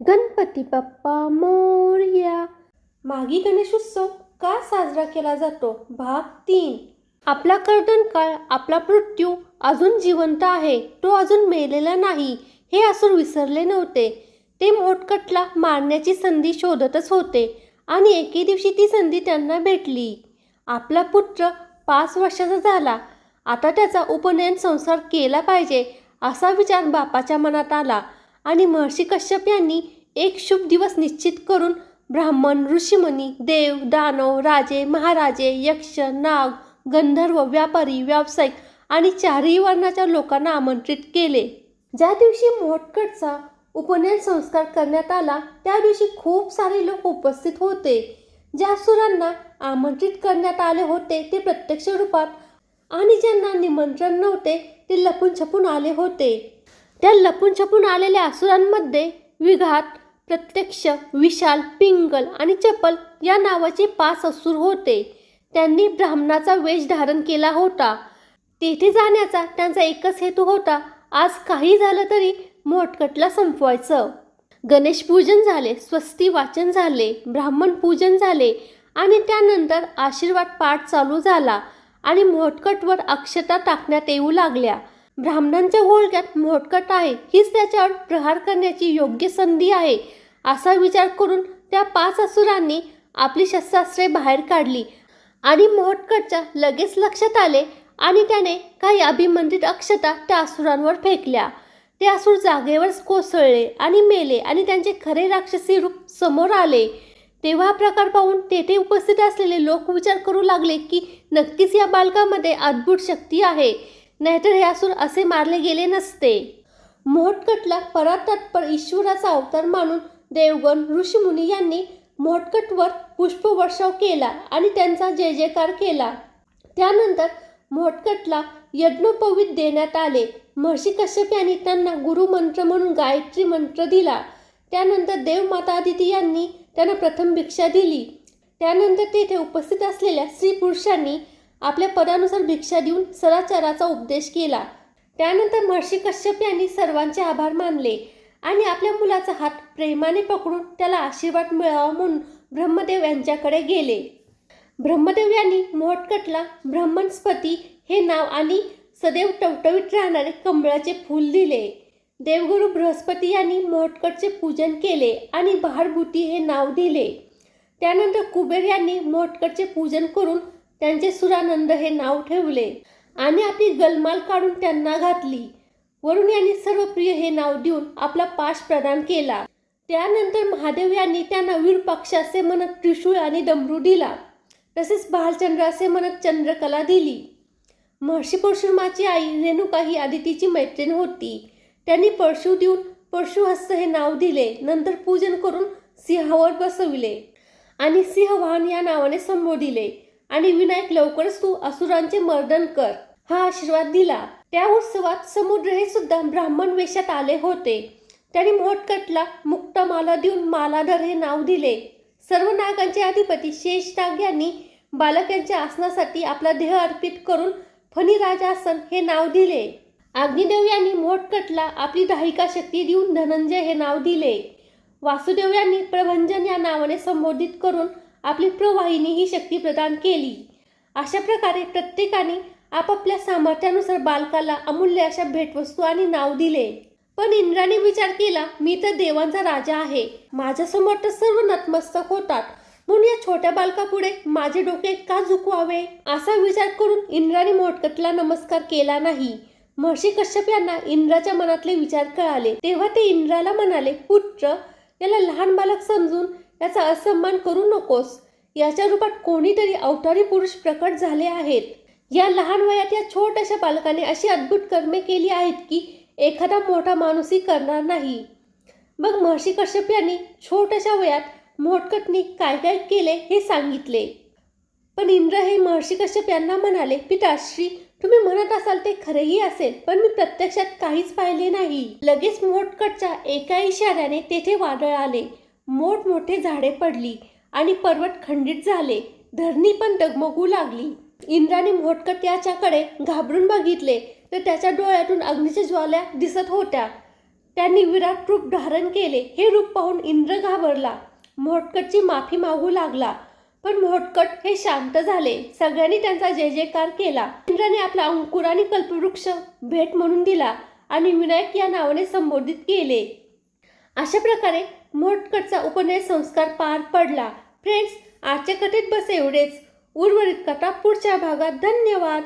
गणपती बाप्पा मोरया. मागी गणेशोत्सव का साजरा केला जातो? भाग तीन. आपला कर्दनकाळ आपला मृत्यू अजून जिवंत आहे. तो अजून मेलेला नाही हे असुर विसरले नव्हते. ते मोठकटला मारण्याची संधी शोधतच होते आणि एके दिवशी ती संधी त्यांना भेटली. आपला पुत्र पाच वर्षाचा झाला. आता त्याचा उपनयन संस्कार केला पाहिजे असा विचार बापाच्या मनात आला. आणि महर्षी कश्यप यांनी एक शुभ दिवस निश्चित करून ब्राह्मण ऋषीमुनी देव दानव राजे महाराजे यक्ष नाग गंधर्व व्यापारी व्यावसायिक आणि चारही वर्णाच्या लोकांना आमंत्रित केले. ज्या दिवशी मोठकडचा उपनयन संस्कार करण्यात आला त्या दिवशी खूप सारे लोक उपस्थित होते. ज्या सुरांना आमंत्रित करण्यात आले होते ते प्रत्यक्ष रूपात आणि ज्यांना निमंत्रण नव्हते ते लपून छपून आले होते. त्या लपून छपून आलेल्या असुरांमध्ये विघात प्रत्यक्ष विशाल पिंगल आणि चपल या नावाचे पाच असुर होते. त्यांनी ब्राह्मणाचा वेश धारण केला होता. तेथे जाण्याचा त्यांचा एकच हेतू होता. आज काही झालं तरी मोठकटला संपवायचं. गणेश पूजन झाले स्वस्ती वाचन झाले ब्राह्मण पूजन झाले आणि त्यानंतर आशीर्वाद पाठ चालू झाला आणि मोठकटवर अक्षता टाकण्यात येऊ लागल्या. ब्राह्मणांच्या घोळक्यात मोठकट आहे हीच त्याच्यावर प्रहार करण्याची योग्य संधी आहे असा विचार करून त्या पाच असुरांनी आपली शस्त्रास्त्रे बाहेर काढली आणि मोटकटच्या लगेच लक्षात आले आणि त्याने काही अभिमंत्रित अक्षता त्या असुरांवर फेकल्या. ते असुर जागेवरच कोसळले आणि मेले आणि त्यांचे खरे राक्षसी रूप समोर आले. तेव्हा प्रकार पाहून तेथे उपस्थित असलेले लोक विचार करू लागले की नक्कीच या बालकामध्ये अद्भुत शक्ती आहे. नाहीतर हे असून असे मारले गेले नसते. मोहटकटला परातत्पर ईश्वराचा अवतार मानून देवगण ऋषीमुनी यांनी मोठकटवर पुष्पवर्षाव केला आणि त्यांचा जय जयकार केला. त्यानंतर मोठकटला यज्ञोपवीत देण्यात आले. महर्षी कश्यप यांनी त्यांना गुरुमंत्र म्हणून गायत्री मंत्र दिला. त्यानंतर देवमाता आदिती यांनी त्यांना प्रथम भिक्षा दिली. त्यानंतर तेथे उपस्थित असलेल्या स्त्री पुरुषांनी आपल्या पदानुसार भिक्षा देऊन सदाचाराचा उपदेश केला. त्यानंतर महर्षी कश्यप यांनी सर्वांचे आभार मानले आणि आपल्या मुलाचा हात प्रेमाने पकडून त्याला आशीर्वाद मिळावा म्हणून ब्रह्मदेव यांच्याकडे गेले. ब्रह्मदेव यांनी मोहटकटला ब्रह्मणस्पती हे नाव आणि सदैव टवटवीत राहणारे कमळाचे फूल दिले. देवगुरु बृहस्पती यांनी मोहटकटचे पूजन केले आणि बहारभूती हे नाव दिले. त्यानंतर कुबेर यांनी मोहटकटचे पूजन करून त्यांचे सुरानंद हे नाव ठेवले आणि आपली गलमाल काढून त्यांना घातली. वरुण यांनी सर्व प्रिय हे नाव देऊन आपला पाश प्रदान केला. त्यानंतर महादेव यांनी त्यांना वीरपक्ष असे म्हणत त्रिशूळ आणि डमरू दिला. तसेच भालचंद्राचे म्हणत चंद्रकला दिली. महर्षी परशुरामाची आई रेणुका ही आदितीची मैत्रीण होती. त्यांनी परशु देऊन परशुहस्त हे नाव दिले. नंतर पूजन करून सिंहावर बसविले आणि सिंहवाहन या नावाने संबोधिले. आणि विनायक लवकरच तू असुरांचे मर्दन कर. हा आशीर्वाद दिला. त्या उत्सवात समुद्र हे सुद्धा ब्राह्मण वेशात आले होते. त्यांनी मोठकटला मुक्तमाला देऊन मालाधर हे नाव दिले. सर्व नागांचे अधिपती शेषनाग यांनी बालक यांच्या आसनासाठी आपला देह अर्पित करून फणीराजासन हे नाव दिले. अग्निदेव यांनी मोठकटला आपली दाहिका शक्ती देऊन धनंजय हे नाव दिले. वासुदेव यांनी प्रभंजन या नावाने संबोधित करून आपली प्रवाहिनी ही शक्ती प्रदान केली. अशा प्रकारे प्रत्येकाने आपापल्या सामर्थ्यानुसार बालकाला अमूल्य अशा भेटवस्तू आणि नाव दिले. पण इंद्राने विचार केला मी तर देवांचा राजा आहे. माझ्यासमोर तर सर्व नतमस्तक होतात. म्हणून या छोट्या बालकापुढे माझे डोके का झुकवावे? असा विचार करून इंद्राने मोटकटला नमस्कार केला नाही. महर्षी कश्यप यांना इंद्राच्या मनातले विचार कळाले. तेव्हा ते इंद्राला म्हणाले पुत्र याला लहान बालक समजून याचा असन्मान करू नकोस. याच्या रूपात कोणीतरी अवतारी पुरुष प्रकट झाले आहेत. या लहान वयात या छोट्याशा बालकाने अशी अद्भुत कर्मे केली आहेत की एखादा मोठा माणूसही करणार नाही. मग महर्षी कश्यप यांनी छोट्याशा वयात मोठकटनी काय काय केले हे सांगितले. पण इंद्र हे महर्षी कश्यप यांना म्हणाले पिताश्री तुम्ही म्हणत असाल ते खरेही असेल पण मी प्रत्यक्षात काहीच पाहिले नाही. लगेच मोठकटच्या एका इशाऱ्याने तेथे वादळ आले. मोठमोठे झाडे पडली. आणि पर्वत खंडित झाले. धरणी पण डगमगू लागली. इंद्राने मोठकट याच्याकडे घाबरून बघितले तर त्याच्या डोळ्यातून अग्नीच्या ज्वाल्या दिसत होत्या. त्यांनी विराट रूप धारण केले. हे रूप पाहून इंद्र घाबरला. मोटकटची माफी मागू लागला. पण मोटकट हे शांत झाले. सगळ्यांनी त्यांचा जय जयकार केला. इंद्राने आपला अंकुर आणि कल्पवृक्ष भेट म्हणून दिला आणि विनायक या नावाने संबोधित केले. अशा प्रकारे मोटकटचा उपनय संस्कार पार पडला. फ्रेंड्स आजच्या कथेत बस एवढेच. उर्वरित कथा पुढच्या भागात. धन्यवाद.